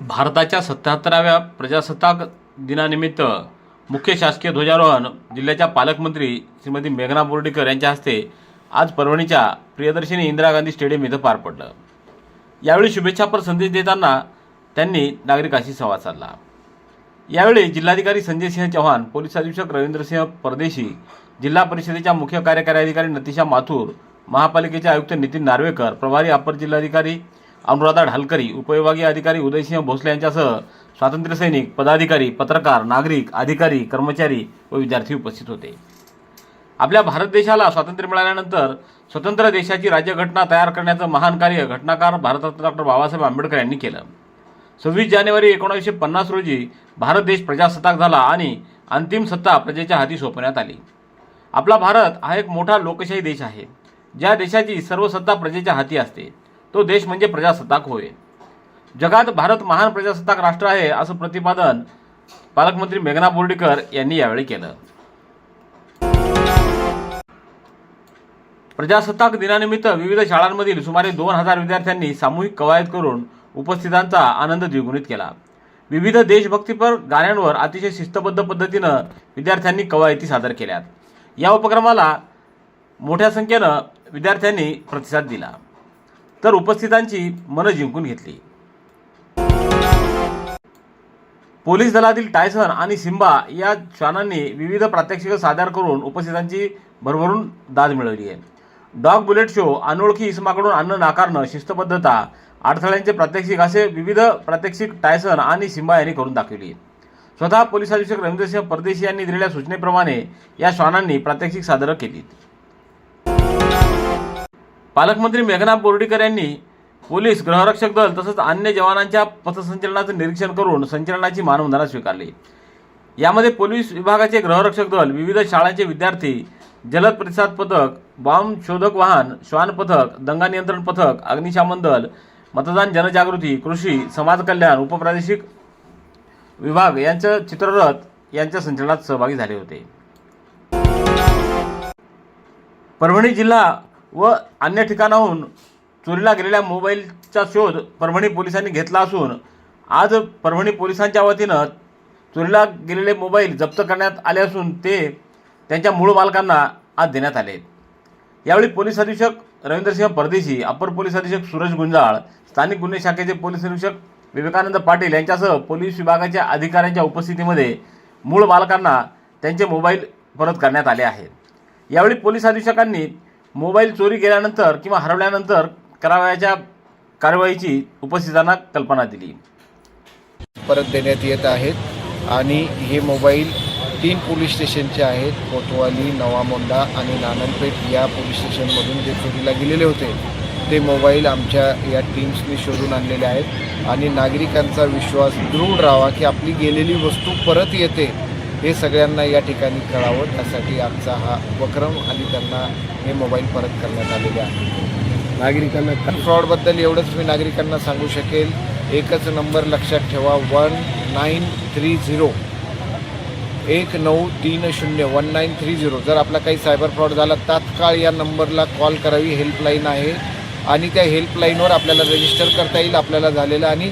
भारताच्या सत्याहत्तराव्या प्रजासत्ताक दिनानिमित्त मुख्य शासकीय ध्वजारोहण जिल्ह्याच्या पालकमंत्री श्रीमती मेघना बोर्डीकर यांच्या हस्ते आज परभणीच्या प्रियदर्शिनी इंदिरा गांधी स्टेडियम इथं पार पडलं. यावेळी शुभेच्छापर संदेश देताना त्यांनी नागरिकांशी संवाद साधला. यावेळी जिल्हाधिकारी संजय सिंह चव्हाण पोलीस अधीक्षक रवींद्रसिंह परदेशी जिल्हा परिषदेच्या मुख्य कार्यकारी अधिकारी नतिशा माथूर महापालिकेचे आयुक्त नितीन नार्वेकर प्रभारी अपर जिल्हाधिकारी अनुराधा ढालकरी उपविभागीय अधिकारी उदयसिंह भोसले यांच्यासह स्वातंत्र्य सैनिक पदाधिकारी पत्रकार नागरिक अधिकारी कर्मचारी व विद्यार्थी उपस्थित होते. आपल्या भारत देशाला स्वातंत्र्य मिळाल्यानंतर स्वतंत्र देशाची राज्यघटना तयार करण्याचं महान कार्य घटनाकार भारतरत्न डॉक्टर बाबासाहेब आंबेडकर यांनी केलं. सव्वीस जानेवारी एकोणीसशे पन्नास रोजी भारत देश प्रजासत्ताक झाला आणि अंतिम सत्ता प्रजेच्या हाती सोपवण्यात आली. आपला भारत हा एक मोठा लोकशाही देश आहे. ज्या देशाची सर्व सत्ता प्रजेच्या हाती असते. तो देश म्हणजे प्रजासत्ताक होय. जगात भारत महान प्रजासत्ताक राष्ट्र आहे असं प्रतिपादन पालकमंत्री मेघना बोर्डीकर यांनी यावेळी केलं. प्रजासत्ताक दिनानिमित्त विविध शाळांमधील सुमारे दोन हजार विद्यार्थ्यांनी सामूहिक कवायत करून उपस्थितांचा आनंद द्विगुणित केला. विविध देशभक्तीपर गाण्यांवर अतिशय शिस्तबद्ध पद्धतीनं विद्यार्थ्यांनी कवायती सादर केल्यात. या उपक्रमाला मोठ्या संख्येनं विद्यार्थ्यांनी प्रतिसाद दिला. तर उपस्थितांची मनं जिंकून घेतली. पोलीस दलातील टायसन आणि सिम्बा या श्वानांनी विविध प्रात्यक्षिकं सादर करून उपस्थितांची भरभरून दाद मिळवली आहे. डॉग बुलेट शो अनोळखी इसमाकडून अन्न नाकारणं शिस्तबद्धता अडथळ्यांचे प्रात्यक्षिक असे विविध प्रात्यक्षिक टायसन आणि सिम्बा यांनी करून दाखवली. स्वतः पोलीस अधीक्षक रवींद्रसिंह परदेशी यांनी दिलेल्या सूचनेप्रमाणे या श्वानांनी प्रात्यक्षिक सादर केली. पालकमंत्री मेघना बोर्डीकर यांनी पोलीस गृहरक्षक दल तसंच अन्य जवानांच्या पथसंचलनाचं निरीक्षण करून संचलनाची मानवंदना स्वीकारली. यामध्ये पोलीस विभागाचे गृहरक्षक दल विविध शाळांचे विद्यार्थी जलद प्रतिसाद पथक बॉम्ब शोधक वाहन श्वान पथक दंगा नियंत्रण पथक अग्निशामन दल मतदान जनजागृती कृषी समाज कल्याण उपप्रादेशिक विभाग यांचं चित्ररथ यांच्या संचलनात सहभागी झाले होते. परभणी जिल्हा व अन्य ठिकाणाहून चोरीला गेलेल्या मोबाईलचा शोध परभणी पोलिसांनी घेतला असून आज परभणी पोलिसांच्या वतीनं चोरीला गेलेले मोबाईल जप्त करण्यात आले असून ते त्यांच्या मूळ मालकांना आज देण्यात आले. यावेळी पोलीस अधीक्षक रवींद्रसिंह परदेशी अपर पोलीस अधीक्षक सूरज गुंजाळ स्थानिक गुन्हे शाखेचे पोलीस अधीक्षक विवेकानंद पाटील यांच्यासह पोलीस विभागाच्या अधिकाऱ्यांच्या उपस्थितीमध्ये मूळ मालकांना त्यांचे मोबाईल परत करण्यात आले आहेत. यावेळी पोलीस अधीक्षकांनी मोबाईल चोरी केल्यानंतर किंवा हरवल्यानंतर करावयाच्या कारवाईची उपस्थितांना कल्पना दिली. परत देण्यात येत आहेत आणि हे मोबाईल तीन पोलीस स्टेशनचे आहेत कोतवाली नवामोंडा आणि नाननपेठ या पोलीस स्टेशनमधून जे चोरीला गेलेले होते ते मोबाईल आमच्या या टीम्सनी शोधून आणलेले आहेत. आणि नागरिकांचा विश्वास दृढ राहावा की आपली गेलेली वस्तू परत येते हे सगळ्यांना या ठिकाणी कळावं. त्यासाठी आमचा हा उपक्रम आणि त्यांना हे मोबाईल परत करण्यात आलेले आहे. नागरिकांना फ्रॉडबद्दल एवढंच मी नागरिकांना सांगू शकेल. एकच नंबर लक्षात ठेवा. One nine three zero. एक नऊ तीन शून्य. One nine three zero. जर आपला काही सायबर फ्रॉड झाला तात्काळ या नंबरला कॉल करावी. हेल्पलाईन आहे. आणि त्या हेल्पलाईनवर आपल्याला रजिस्टर करता येईल. आपल्याला झालेला. आणि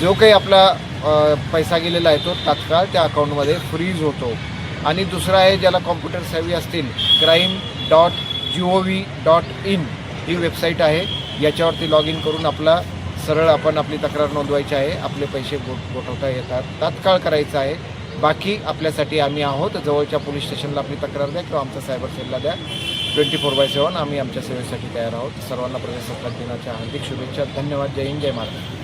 जो काही आपला पैसा गेलेला आहे तो तात्काळ त्या अकाउंटमध्ये फ्रीज होतो. आणि दुसरा आहे ज्याला कॉम्प्युटर सेवी असतील crime dot G O V dot in he website आहे. याच्यावरती लॉग इन करून आपला सरळ आपण आपली तक्रार नोंदवायची आहे. आपले पैसे गो गोठवता येतात. तात्काळ करायचं आहे. बाकी आपल्यासाठी आम्ही आहोत. जवळच्या पोलीस स्टेशनला आपली तक्रार द्या किंवा आमचा सायबर सेलला द्या. ट्वेंटी फोर बाय सेवन आम्ही आमच्या सेवेसाठी तयार आहोत. सर्वांना प्रजासत्ताक दिनाच्या हार्दिक शुभेच्छा. धन्यवाद. जय हिंद. जय महाराष्ट्र.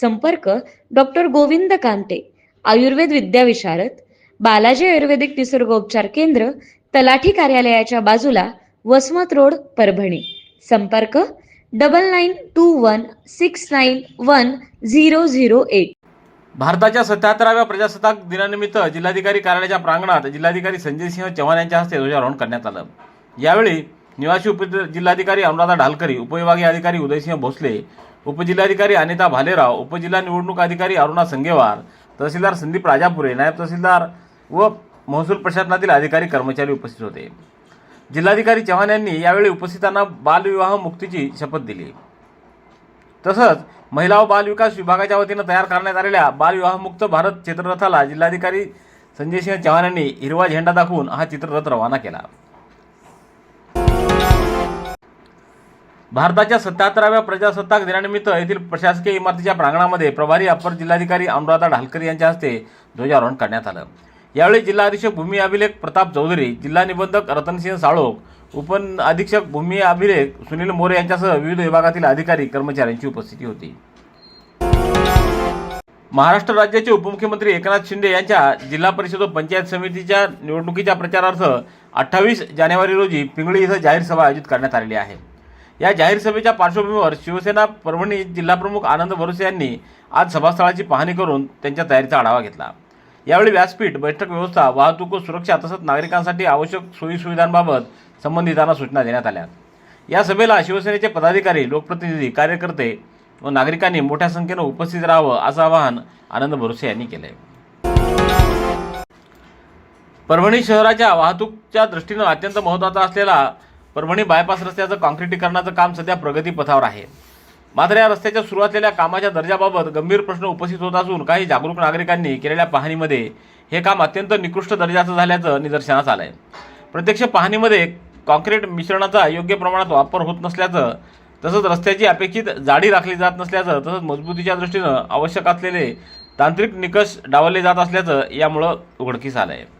संपर्क डॉक्टर गोविंद कांते आयुर्वेद विद्याविशारद बालाजी आयुर्वेदिक निसर्गोपचार केंद्र तलाठी कार्यालयाच्या बाजूला वसमत रोड परभणी. संपर्क double nine two one six nine one zero zero eight. भारताच्या सत्याहत्तराव्या प्रजासत्ताक दिनानिमित्त जिल्हाधिकारी कार्यालयाच्या प्रांगणात जिल्हाधिकारी संजय सिंह चव्हाण यांच्या हस्ते ध्वजारोहण करण्यात आलं. यावेळी निवासी उपजिल्हाधिकारी अनुराधा ढालकरी उपविभागीय अधिकारी उदयसिंह भोसले उपजिल्हाधिकारी अनिता भालेराव उपजिल्हा निवडणूक अधिकारी अरुणा संगेवार तहसीलदार संदीप राजापुरे नायब तहसीलदार व महसूल प्रशासनातील अधिकारी कर्मचारी उपस्थित होते. जिल्हाधिकारी चव्हाण यांनी यावेळी उपस्थितांना बालविवाह मुक्तीची शपथ दिली. तसंच महिला व बालविकास विभागाच्या वतीनं तयार करण्यात आलेल्या बालविवाहमुक्त भारत चित्ररथाला जिल्हाधिकारी संजय सिंह चव्हाण यांनी हिरवा झेंडा दाखवून हा चित्ररथ रवाना केला. भारताच्या सत्याहत्तराव्या प्रजासत्ताक दिनानिमित्त येथील प्रशासकीय इमारतीच्या प्रांगणामध्ये प्रभारी अपर जिल्हाधिकारी अनुराधा ढालकर यांच्या हस्ते ध्वजारोहण करण्यात आलं. यावेळी जिल्हा अधीक्षक भूमी अभिलेख प्रताप चौधरी जिल्हा निबंधक रतनसिंह साळोख उपन अधीक्षक भूमी अभिलेख सुनील मोरे यांच्यासह विविध विभागातील अधिकारी कर्मचाऱ्यांची उपस्थिती होती. महाराष्ट्र राज्याचे उपमुख्यमंत्री एकनाथ शिंदे यांच्या जिल्हा परिषद व पंचायत समितीच्या निवडणुकीच्या प्रचारार्थ अठ्ठावीस जानेवारी रोजी पिंगळी इथं जाहीर सभा आयोजित करण्यात आलेली आहे. या जाहीर सभेच्या पार्श्वभूमीवर शिवसेना परभणी जिल्हाप्रमुख आनंद भरोसे यांनी आज सभास्थळाची पाहणी करून त्यांच्या तयारीचा आढावा घेतला. यावेळी व्यासपीठ बैठक व्यवस्था वाहतूक व सुरक्षा तसंच नागरिकांसाठी आवश्यक सोयीसुविधांबाबत संबंधितांना सूचना देण्यात आल्या. या सभेला शिवसेनेचे पदाधिकारी लोकप्रतिनिधी कार्यकर्ते व नागरिकांनी मोठ्या संख्येनं उपस्थित राहावं असं आवाहन आनंद भरोसे यांनी केलंय. परभणी शहराच्या वाहतूकच्या दृष्टीनं अत्यंत महत्त्वाचा असलेला परभणी बायपास रस्त्याचं काँक्रिटीकरणाचं काम सध्या प्रगतीपथावर आहे. मात्र या रस्त्याच्या सुरू असलेल्या कामाच्या दर्जाबाबत गंभीर प्रश्न उपस्थित होत असून काही जागरूक नागरिकांनी केलेल्या पाहणीमध्ये हे काम अत्यंत निकृष्ट दर्जाचं झाल्याचं निदर्शनास आलं आहे प्रत्यक्ष पाहणीमध्ये काँक्रीट मिश्रणाचा योग्य प्रमाणात वापर होत नसल्याचं तसंच रस्त्याची अपेक्षित जाडी राखली जात नसल्याचं तसंच मजबूतीच्या दृष्टीनं आवश्यक असलेले तांत्रिक निकष डावलले जात असल्याचं यामुळं उघडकीस आलं आहे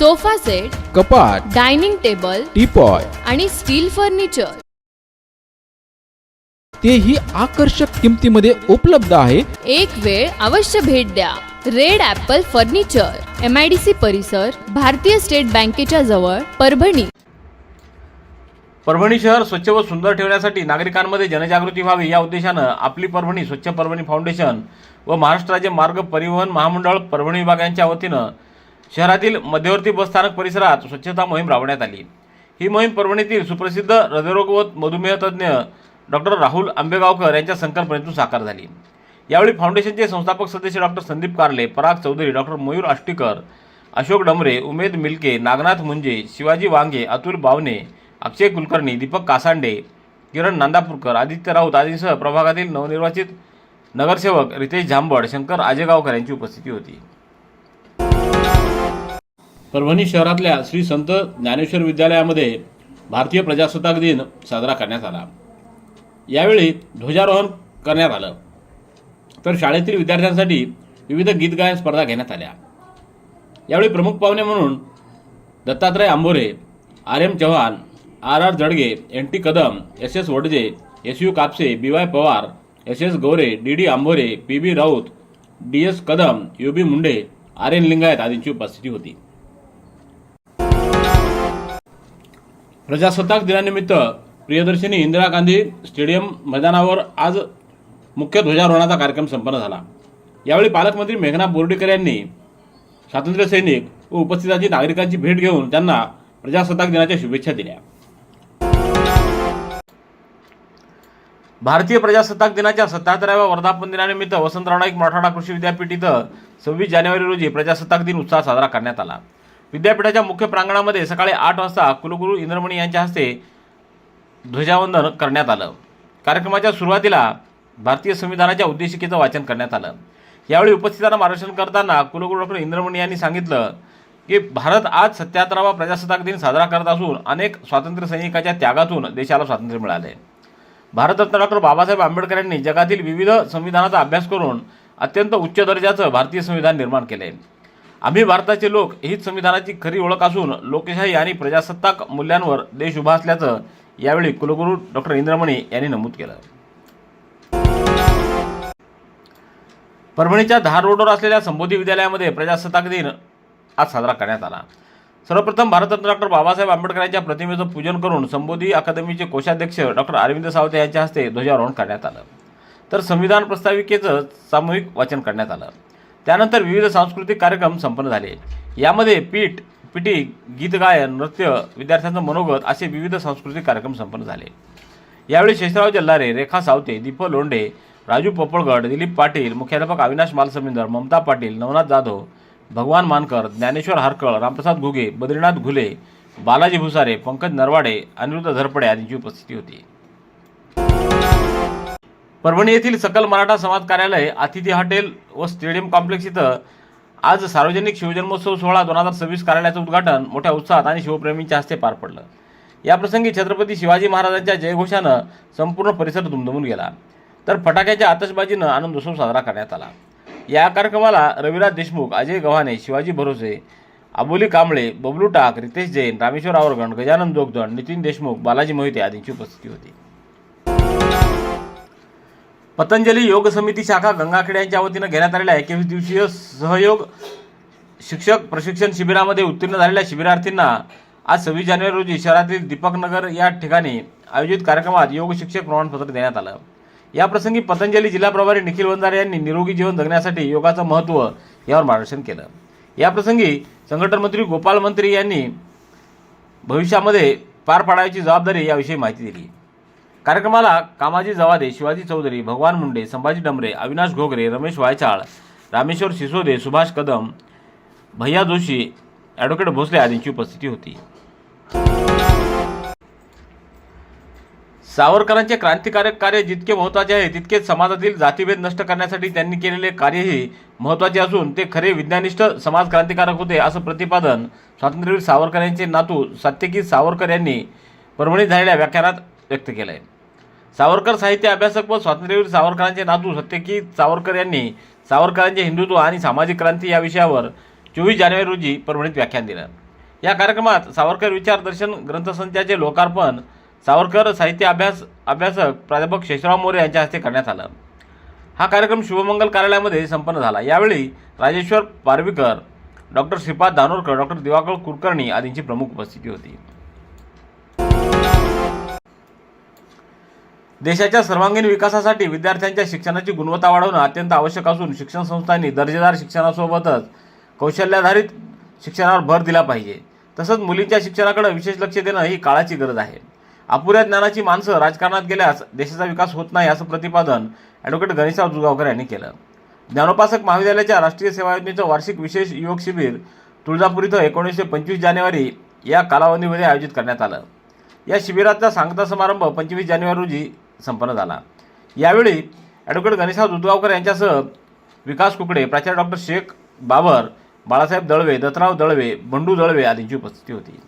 sofa set कपाट डायनिंग टेबल टीपॉय आणि स्टील फर्निचर. तेही आकर्षक किमतीमध्ये उपलब्ध आहे. एक वेळ अवश्य भेट द्या. Red apple furniture M I D C परिसर भारतीय स्टेट बँकेच्या जवळ परभणी. परभणी शहर स्वच्छ व सुंदर ठेवण्यासाठी नागरिकांमध्ये जनजागृती व्हावी या उद्देशानं आपली परभणी स्वच्छ परभणी फाउंडेशन व महाराष्ट्र राज्य मार्ग परिवहन महामंडळ परभणी विभाग यांच्या वतीनं शहरातील मध्यवर्ती बसस्थानक परिसरात स्वच्छता मोहीम राबवण्यात आली. ही मोहीम परभणीतील सुप्रसिद्ध हृदयरोग व मधुमेह तज्ज्ञ डॉक्टर राहुल आंबेगावकर यांच्या संकल्पनेतून साकार झाली. यावेळी फाउंडेशनचे संस्थापक सदस्य डॉक्टर संदीप कारले पराग चौधरी डॉक्टर मयूर आष्टीकर अशोक डमरे उमेद मिल्के नागनाथ मुंजे शिवाजी वांगे अतुल बावने अक्षय कुलकर्णी दीपक कासांडे किरण नांदापूरकर आदित्य राऊत आदींसह प्रभागातील नवनिर्वाचित नगरसेवक रितेश झांबड शंकर आजेगावकर यांची उपस्थिती होती. परभणी शहरातल्या श्री संत ज्ञानेश्वर विद्यालयामध्ये भारतीय प्रजासत्ताक दिन साजरा करण्यात आला. यावेळी ध्वजारोहण करण्यात आलं. तर शाळेतील विद्यार्थ्यांसाठी विविध गीत गायन स्पर्धा घेण्यात आल्या. यावेळी प्रमुख पाहुणे म्हणून Dattatray Ambore R M Chavan R R Jadge N T Kadam S S Wadje S U Kapse B Y Pawar S S Gore D D Ambore P B Raut D S Kadam U B Munde R N Lingayat आदींची उपस्थिती होती. प्रजासत्ताक दिनानिमित्त Priyadarshini Indira Gandhi stadium मैदानावर आज मुख्य ध्वजारोहणाचा कार्यक्रम संपन्न झाला. यावेळी पालकमंत्री मेघना बोर्डीकर यांनी स्वातंत्र्य सैनिक व उपस्थितांची नागरिकांची भेट घेऊन त्यांना प्रजासत्ताक दिनाच्या शुभेच्छा दिल्या. भारतीय प्रजासत्ताक दिनाच्या सत्याहत्तराव्या वर्धापन दिनानिमित्त वसंतराव नाईक मराठवाडा कृषी विद्यापीठ इथं सव्वीस जानेवारी रोजी प्रजासत्ताक दिन उत्साह साजरा करण्यात आला. विद्यापीठाच्या मुख्य प्रांगणामध्ये सकाळी आठ वाजता कुलगुरू इंद्रमणी यांच्या हस्ते ध्वजावंदन करण्यात आलं. कार्यक्रमाच्या सुरुवातीला भारतीय संविधानाच्या उद्देशिकेचं वाचन करण्यात आलं. यावेळी उपस्थितांना मार्गदर्शन करताना कुलगुरू डॉक्टर इंद्रमणी यांनी सांगितलं की भारत आज सत्याहत्तरावा प्रजासत्ताक दिन साजरा करत असून अनेक स्वातंत्र्य सैनिकाच्या त्यागातून देशाला स्वातंत्र्य मिळाले भारतरत्न डॉक्टर बाबासाहेब आंबेडकर यांनी जगातील विविध संविधानाचा अभ्यास करून अत्यंत उच्च दर्जाचं भारतीय संविधान निर्माण केले आम्ही भारताचे लोक हीच संविधानाची खरी ओळख असून लोकशाही आणि प्रजासत्ताक मूल्यांवर देश उभा असल्याचं यावेळी कुलगुरू डॉक्टर इंद्रमणी यांनी नमूद केलं. परभणीच्या धार रोडवर असलेल्या संबोधी विद्यालयामध्ये प्रजासत्ताक दिन आज साजरा करण्यात आला. सर्वप्रथम भारतरत्न डॉक्टर बाबासाहेब आंबेडकरांच्या प्रतिमेचं पूजन करून संबोधी अकादमीचे कोषाध्यक्ष डॉक्टर अरविंद सावते यांच्या हस्ते ध्वजारोहण करण्यात आलं. तर संविधान प्रस्ताविकेचं सामूहिक वाचन करण्यात आलं. त्यानंतर विविध सांस्कृतिक कार्यक्रम संपन्न झाले. यामध्ये पीठ पिटी गीतगायन नृत्य विद्यार्थ्यांचं मनोगत असे विविध सांस्कृतिक कार्यक्रम संपन्न झाले. यावेळी शेषराव जल्लारे रेखा सावते दीप लोंढे राजू पोपळगड दिलीप पाटील मुख्याध्यापक अविनाश मालसमिंदर ममता पाटील नवनाथ जाधव भगवान मानकर ज्ञानेश्वर हारकळ रामप्रसाद घुगे बद्रीनाथ घुले बालाजी भुसारे पंकज नरवाडे अनिरुद्ध धरपडे आदींची उपस्थिती होती. परभणी येथील सकल मराठा समाज कार्यालय अतिथी हॉटेल व स्टेडियम कॉम्प्लेक्स इथं आज सार्वजनिक शिवजन्मोत्सव सोहळा दोन हजार सव्वीस कार्यालयाचं उद्घाटन मोठ्या उत्साहात आणि शिवप्रेमींच्या हस्ते पार पडलं. याप्रसंगी छत्रपती शिवाजी महाराजांच्या जयघोषानं संपूर्ण परिसर दुमदुमून गेला. तर फटाक्याच्या आतषबाजीनं आनंदोत्सव साजरा करण्यात आला. या कार्यक्रमाला रविराज देशमुख अजय गव्हाणे शिवाजी भरोसे अबोली कांबळे बबलू टाक रितेश जैन रामेश्वर आवरगण गजानन जोगदंड नितीन देशमुख बालाजी मोहिते आदींची उपस्थिती होती. पतंजली योग समिती शाखा गंगाखेड यांच्या वतीनं घेण्यात आलेल्या एकवीस दिवसीय सहयोग शिक्षक प्रशिक्षण शिबिरामध्ये उत्तीर्ण झालेल्या शिबिरार्थींना आज सव्वीस जानेवारी रोजी शहरातील दीपकनगर या ठिकाणी आयोजित कार्यक्रमात योग शिक्षक प्रमाणपत्र देण्यात आलं. याप्रसंगी पतंजली जिल्हा प्रभारी निखिल वंजारे यांनी निरोगी जीवन जगण्यासाठी योगाचं महत्त्व यावर मार्गदर्शन केलं. याप्रसंगी संघटन मंत्री गोपाल मंत्री यांनी भविष्यामध्ये पार पाडायची जबाबदारी याविषयी माहिती दिली. कार्यक्रमाला कामाजी जवादे शिवाजी चौधरी भगवान मुंडे संभाजी डमरे अविनाश घोगरे रमेश वायचाळ रामेश्वर सिसोदे सुभाष कदम भैया जोशी ॲडव्होकेट भोसले आदींची उपस्थिती होती. सावरकरांचे क्रांतिकारक कार्य जितके महत्त्वाचे आहे तितकेच समाजातील जातीभेद नष्ट करण्यासाठी त्यांनी केलेले कार्यही महत्त्वाचे असून ते खरे विज्ञानिष्ठ समाज क्रांतिकारक होते असं प्रतिपादन स्वातंत्र्यवीर सावरकर यांचे नातू सत्यकीत सावरकर यांनी परभणीत झालेल्या व्याख्यानात व्यक्त केलं आहे सावरकर साहित्य अभ्यासक व स्वातंत्र्यवीर सावरकरांचे नातू सत्यकीत सावरकर यांनी सावरकरांचे हिंदुत्व आणि सामाजिक क्रांती या विषयावर चोवीस जानेवारी रोजी परभणीत व्याख्यान दिलं. या कार्यक्रमात सावरकर विचारदर्शन ग्रंथसंचाचे लोकार्पण सावरकर साहित्य अभ्यास अभ्यासक प्राध्यापक शेषराव मोरे यांच्या हस्ते करण्यात आलं. हा कार्यक्रम शुभमंगल कार्यालयामध्ये संपन्न झाला. यावेळी राजेश्वर पारवीकर डॉक्टर श्रीपाद धानोरकर डॉक्टर दिवाकर कुलकर्णी आदींची प्रमुख उपस्थिती होती. देशाच्या सर्वांगीण विकासासाठी विद्यार्थ्यांच्या शिक्षणाची गुणवत्ता वाढवणं अत्यंत आवश्यक असून शिक्षण संस्थांनी दर्जेदार शिक्षणासोबतच कौशल्याधारित शिक्षणावर भर दिला पाहिजे. तसंच मुलींच्या शिक्षणाकडे विशेष लक्ष देणं ही काळाची गरज आहे. अपुऱ्या ज्ञानाची माणसं राजकारणात गेल्यास देशाचा विकास होत नाही असं प्रतिपादन ॲडव्होकेट गणेशराव जुगावकर यांनी केलं. ज्ञानोपासक महाविद्यालयाच्या राष्ट्रीय सेवा योजनेचं वार्षिक विशेष योग शिबिर तुळजापूर इथं एकोणीसशे पंचवीस जानेवारी या कालावधीमध्ये आयोजित करण्यात आलं. या शिबिराचा सांगता समारंभ पंचवीस जानेवारी रोजी संपन्न झाला. यावेळी ॲडव्होकेट गणेशराव दुधगावकर यांच्यासह विकास कुकडे प्राचार्य डॉक्टर शेख बाबर बाळासाहेब दळवे दत्तराव दळवे बंडू दळवे आदींची उपस्थिती होती.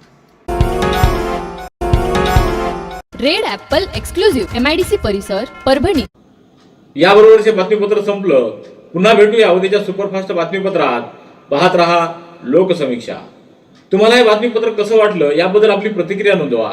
Red apple exclusive M I D C परिसर परभणी. याबरोबरचे बातमीपत्र संपलं पुन्हा भेटूया उद्याच्या सुपरफास्ट बातमीपत्रात. पाहत रहा लोकसमीक्षा. तुम्हाला हे बातमीपत्र कसं वाटलं याबद्दल आपली प्रतिक्रिया नोंदवा.